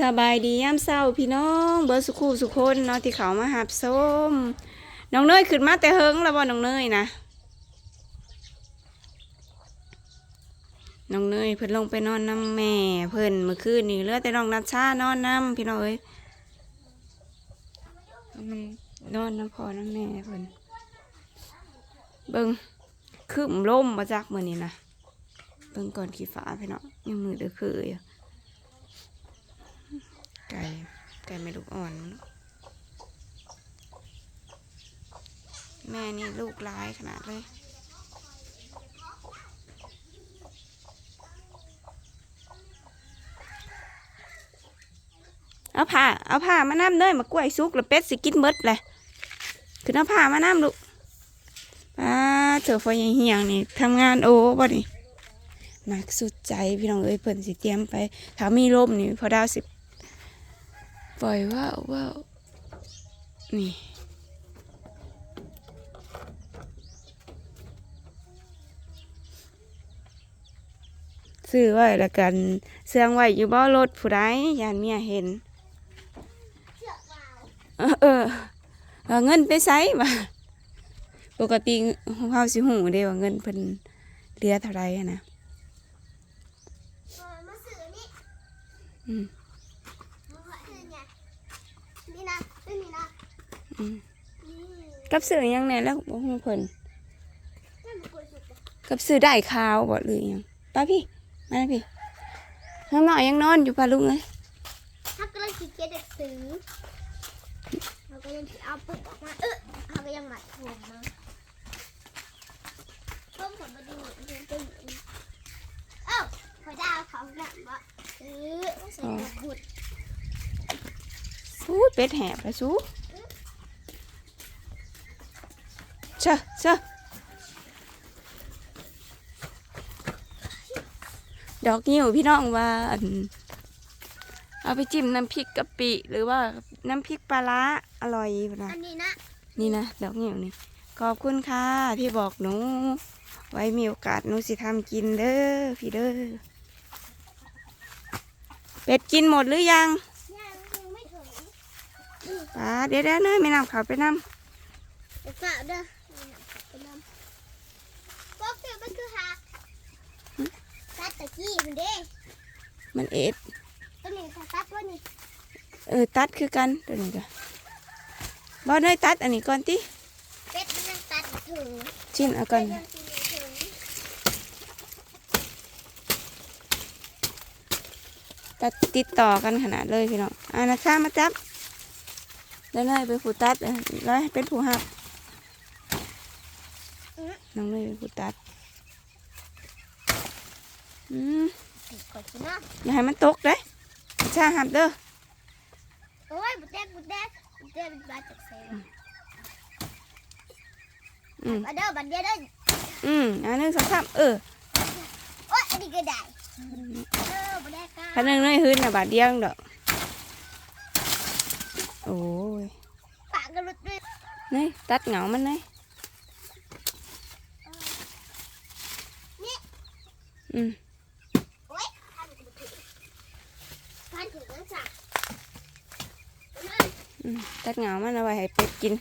สบายดียามเช้าพี่น้องเบิร์สุขูสุคนเนาะที่เขามาหับส้มน้องเนยขึ้นมาแต่เฮิงแล้วบ่น้องเนยนะน้องเนยเพิ่นลงไปนอนน้ำแม่เพิ่นเมื่อคืนนี่เลือดแต่น้องนัชชานอนน้ำพี่น้องเอ้ยนอนน้ำพอน้ำแม่เพิ่นเบิ่งคืมล่มมาจากมือนี่นะเบิ่งก่อนขี้ฟ้าพี่น้องยังมือเดือคืออยู่ ไก่ ไก่ไม่ลูกอ่อน แม่นี่ลูกร้ายขนาดเลยเอาผ้า เอาผ้ามาน้ำเด้ยมากล้วยซุกแล้วเป็ดสิกินเบิดเลยคือเอาผ้ามาน้ำลูกป้าเจอไฟเหี่ยงนี่ทำงานโอ้บ่นี่หนักสุดใจพี่น้องเอ้ยเพิ่นสิเตรียมไป ถ้ามีลมนี่พอดาวสิ ปล่อยว่าวว่าวนี่ ซื้อไว้แล้วกันเสื่องไว้อยู่บ่รถผู้ใดยานเมียเห็น เออเออเอาเงินไปใช้บ่ปกติเฮาสิหูเด้ว่าเงินเพิ่นเหลือเท่าไหร่นะมาสื่อนี่อืม มาสื่อเนี่ยนี่นะไม่มีนะ อืม นี่ กับซื้อหยังแหน่แล้วบ่ฮู้เพิ่นนั่นมันกลัวสุดเลยกับซื้อได้ข้าวบ่หรือหยังป้าพี่มาพี่น้องหน่อยยังนอนอยู่ป่ะลุงเอ้ยถ้ากำลังคิดเก็ตซื้อเราก็ยังเอาปุ๊บออกมาเออเขาก็ยังหมัดผมมาต้มผลมาดูเรื่องตึ้งเอ้าพอดาวเขาแบบว่าเออใส่กระบุดสู้เป็ดแหบแล้วสู้ เชอะเชอะดอกนิ้วพี่น้องว่าอั่นเอาไปจิ้มน้ำพริกกะปิ หรือว่าน้ำพริกปลาร้าอร่อยนะอันนี้นะ นี่นะดอกนิ้วนี่ขอบคุณค่ะที่บอกหนู ไว้มีโอกาสหนูสิทำกินเด้อพี่เด้อเป็ดกินหมดหรือยังยังยังไม่ถึงป้าเดี๋ยวเดี๋ยวเนยไม่นำเขาไปนเดี๋ยวกล่าวเด้อไปนำบอกเดี๋ยว มันคือหักตัดตะกี้มันเด้ำมันเอ็ดตัวนี้ถ้าตัดว่านี่เออตัดคือกันตัวนี้จ้ะบอเนยตัดอันนี้ก่อนติเป็ดมันยังตัดถึงชิ้นเอาก่อนยังกินไม่ถึงตัดติดต่อกันขนาดเลยพี่น้องอ่านะข้ามาจับแล้วเนยเป็นผู้ตัดเออแล้วให้เป็นผู้หักน้องเนยเป็นผู้ตัด อืมก่อนสินะอย่าให้มันตกเลยชาหับเด้อโอ้ยบุดแดงบุดแดงบุดแดงเป็นบาดจากเซลล์อืมมาเด้อบัดเดียวเด้ออืมอันหนึงสองสามเออโอ้ยอันนี้ก็ได้เออบุดแดงกัคันหนึงเนยหื้นน่ะบาทเดียวดอกโอ้ยปากก็หลุดด้วยเนยตัดเหงามันเนยนี่อืม โอ้ยพันถึงพันถึงตั้งสาม อืม ตัดเหงามันเอาไว้ให้เป็ดกิน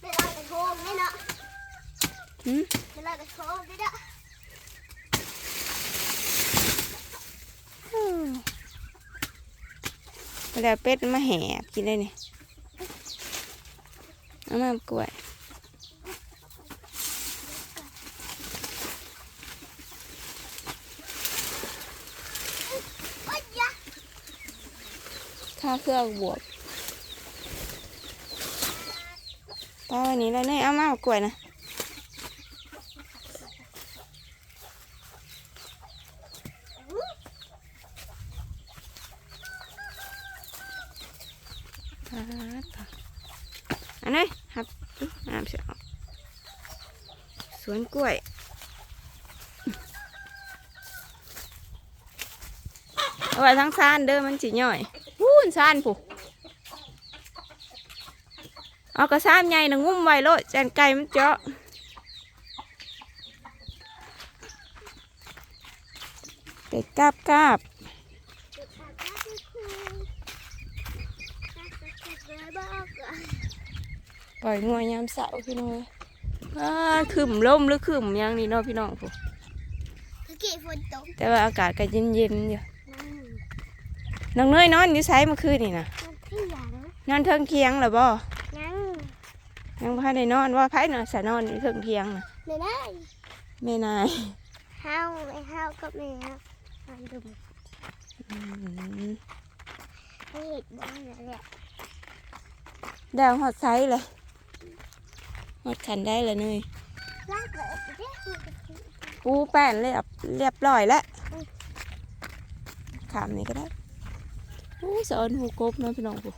ไม่ลอยกระทงนี่เนาะอืมไม่ลอยกระทงนี่เนาะเวลาเป็ดมันมาแหบกินได้นี่เอามากล้วย โอ้ยยะ ข้าว เครื่องบวกป้าวันนี้แล้วเนี่ยเอามากล้วยนะอันนี้ครับน้ำเสียสวนกล้วยเอาไว้ทั้งซานเด้อมันสิย่อย ซานผู้เอากระซานใหญ่นะงุ้มไว้โลดแจนไก่มันเจาะเป็ดกาบกาบเป็ดอาบน้ำที่ครูน่าจะเก็บไว้บอกอะปล่อยงัวยามเสาร์พี่น้องเอ้ยอ่าขึ้มลมหรือขึ้มหยังนี่เนาะพี่น้องผู้ตะกี้ฝนตกแต่ว่าอากาศก็เย็นๆอยู่ นั่งน้องเนยนอนอยู่ไสเมื่อคืนนี่นะนั่งที่หลังนอนเทิงเคียงเหรอบ่นั่งยังพาได้นอนว่าไผนอนสะนอนอยู่เทิงเคียงน่ะไม่ได้แม่นายห้าวไม่ห้าวก็ไม่ห้าวมันดุมอืมให้เห็ดบ้างนั่นแหละดาวฮอดไซเลยฮอดขันได้เลยเนยลากเลยเรียกมันก็คือปูแป้นเรียบเรียบร้อยแล้วขามนี่ก็ได้โอ้สอนหูกบเนาะพี่น้องผู้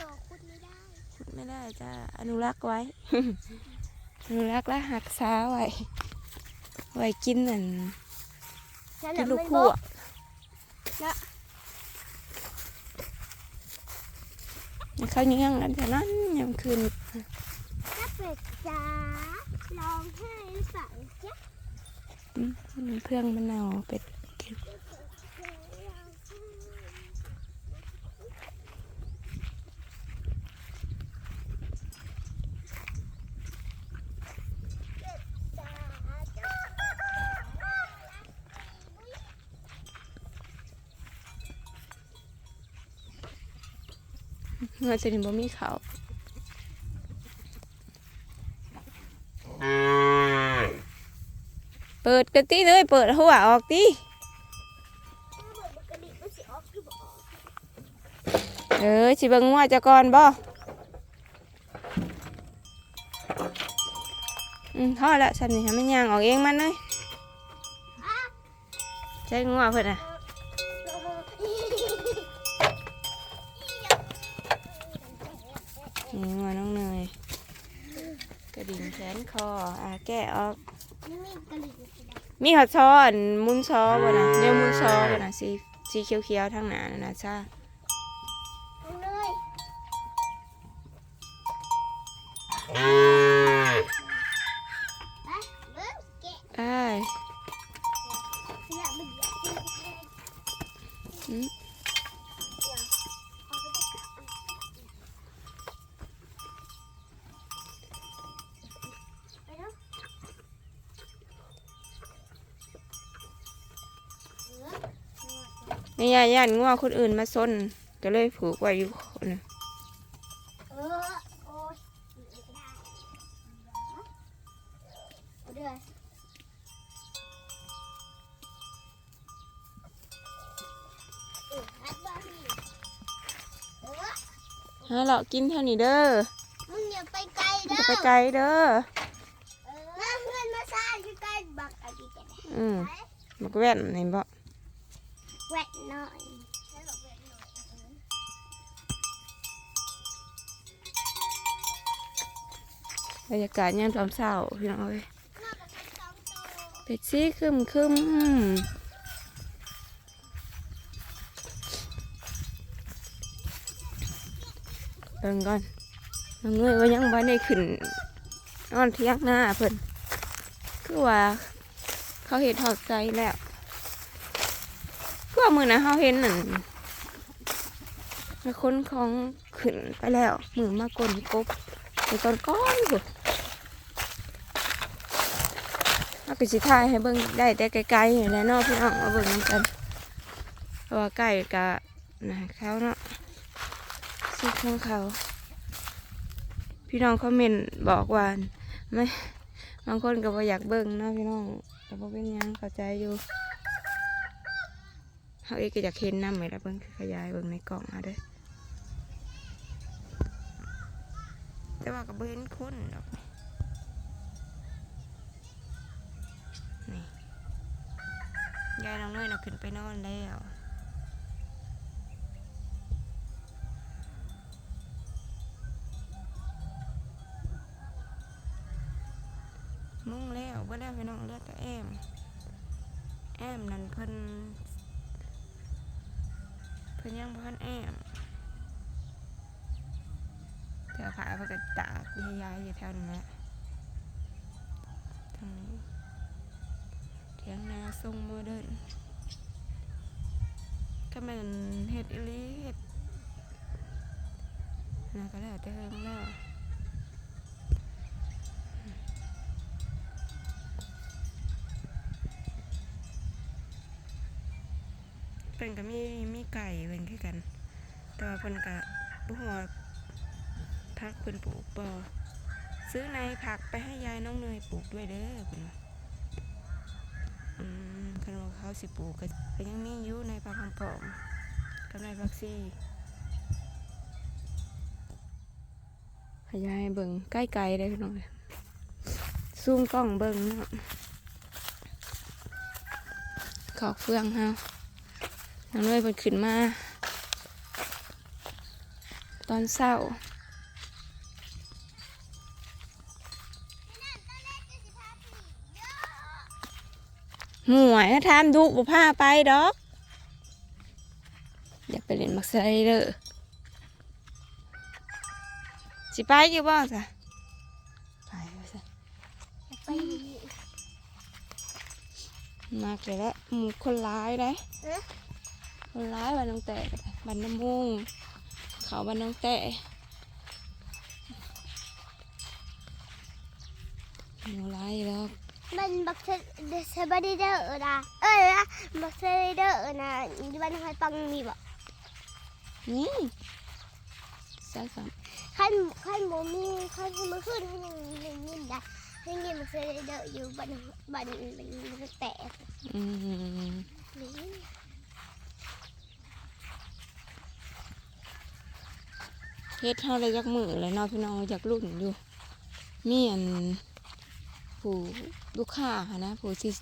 ต่อคุณไม่ได้ขุดไม่ได้จะอนุรักษ์ไว้ อนุรักษ์และหักษาไว้ ไว้กินนั่นนั่นแหกิละนลูกมันคู่บอกอะเขายังงั้นแต่นั้นยามคืนถ้าเป็ดจ๋าร้องไห้หรือเปล่าจ๊ะอืมเพื่องมันเอาเป็ดกิน จ๋าจ้า เงินจะนี่บ่มีเขาวเปิดกระติเลย เปิดหัวออกติถ้าบอกมันกระดิกมันสิออกหรือบ่ออกเออสิเบิ่งว่าจะก่อนบ่อืมพอละฉันนี่ให้มันย่างออกเองมันเลยอะใช้งัวเพิ่นอะ งัวน้องเนยกระดิ่งแขนคออ่าแก้ออกมีขัดช้อนมุนซอบ่นะเนวมุนช้อบ่นะสีสีเขียวๆทางหน้านั่นะจ้าเลยไปเบิ่งแกะ อ้าย เนี่ยมันเหยียบที่แกะ อืม เดี๋ยวเอาไปได้ไปเนาะเออ นี่ยาย่านงัวคนอื่นมาซนก็เลยผูกไว้อยู่คนฮะเลาะกินเท่านี้เด้อมึงอย่าไปไกลเด้อไปไกลเด้อเออมาเพื่อนมาซ่าอยู่ใกล้บักอันนี้กันอืมบักแว่นนี่บ่แวะหน่อยให้บอก แวะหน่อยบรรยากาศยามตอนเช้าพี่น้องเอ้ยเป็ดซี่คึมคึมเบิ่งก่อนน้องเงยว่ายังบ่ได้ขึ้นนอนเที่ยงหน้าเพิ่นคือว่า เขาเห็นถอดใจแล้ว บ่มือนะเขาเห็นนั่นมาค้นของขึ้นไปแล้ว มือมากลนกบในตอนก้อนบุเอาไปสิทายให้เบิ่งได้แต่ไกลๆอย่างแน่นอนพี่น้องมาเบิ่งกันเพราะว่าใกล้กะนะเขาเนาะซิกของเขา พี่น้องคอมเมนต์บอกว่าไม่บางคนก็บ่อยากเบิ่งเนาะพี่น้องแต่บ่เป็นยังเข้าใจอยู่ เขาเอก็อยากเห็นน้ำไหมล่ะเบิ่งขยายเบิ่งในกล่องเอาด้อแต่ว่าก็บ่เห็นคนดอกนี่ยายน้องเนยน่ะขึ้นไปนอนแล้วมุ่งแล้วเบ่ได้ไปน้องเลือดแต่แอมแอมนั่นเพิ่น พิ่นยังบ่ทันแอมเดี๋ยวผาเพิ่นก็ตากยายๆอยู่แถวนั้นแหละทางนี้เทียงนาทรงโมเดิร์นก็แมันเฮ็ดอีหลีเฮ็ดนะก็แล้วแต่เฮิงแล้ว พิ่นก็มีมีไก่เพิ่นคือกัน แต่ว่าเพิ่นก็บ่ฮู้ว่าพักเพิ่นปลูกบ่ซื้อในผักไปให้ยายน้องเนยปลูกด้วยเด้อเพิ่นอืมคันว่าเขาสิปลูกก็ก็ยังมีอยู่ในผักหอมปอมกับในผักซี่ให้ยายเบิ่งใกล้ๆได้อพี่น้องเอ้ยซูมกล้องเบิ่งเนาะขอกเฟืองเฮา น้องเนยเพิ่นขึ้นมา ตอนเศร้าหมวยนะทามดุบ่พาไปดอก อยากไปเล่นมักสไลเดอร์สิไปอยู่บ่จ้ะไปว่าซะไปอยู่นี่มากเลยละหมู่คนร้ายได้เอ๊ะ คนร้ายบ้านน้องแต่ก็ได้บ้านน้ำมุงเขาบ้านน้องแต่หนูร้ายแล้วมันบักเซเดสบาร์เดอร์นะเอ้ยนะบักเซเดอร์นะที่บ้านใครปังมีบ่นี่ใส่กับขั้นขั้นโมมีขั้นมาขึ้นให้ยังยังยินได้ยังยินบักเซเดอร์อยู่บ้านบ้านมันแตกอืม เฮ็ดเท่าไรจักมือเลยเนาะพี่น้องอยากรุ่นอยู่มีอันผู้ลูกค้าหั้นะผู้ที่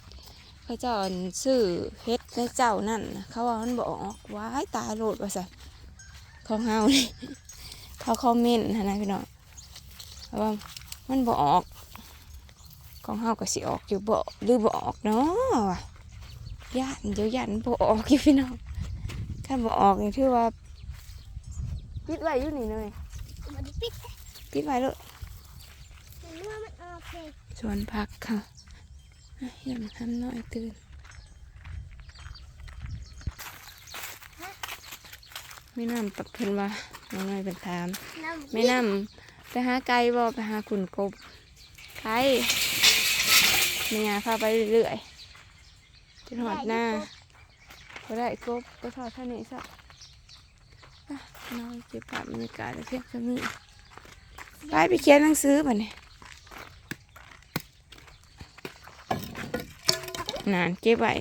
เขาเจ้าซื้อเฮ็ดในเจ้านั่นเขาว่ามันบออกว้ายตายโลดว่าสัของเฮานี่เขาคอมเมนต์นะพี่น้องว่ามันบอก ของเฮาก็สิออกอยู่บ่หรือบ่ออกเนาะว่ะย่านเดี๋ยวย่านบ่ออกอยู่พี่น้องคันบ่ออกนี่ถือว่า ปิดไว้อยู่นี่เลยมันปิดปิดไว้เลยมันว่ามันออกเลยชวนพักค่ะอะอย่ามาทำหน่อยตื่นไม่นำปักเพิ่นว่าน้องน้อยเป็นถามน้ำไม่นำไปหาไก่บ่ไปหาขุนกบไก่มีงานพาไปเรื่อยๆจนหอดหน้าก็ได้กบก็ทอดเท่านี้ซะอะ น้อยเก็บภาพบรรยากาศเพียงเท่านี้ไปไปเขียนหนังสือบ่เนี่ยนานเก็บไว้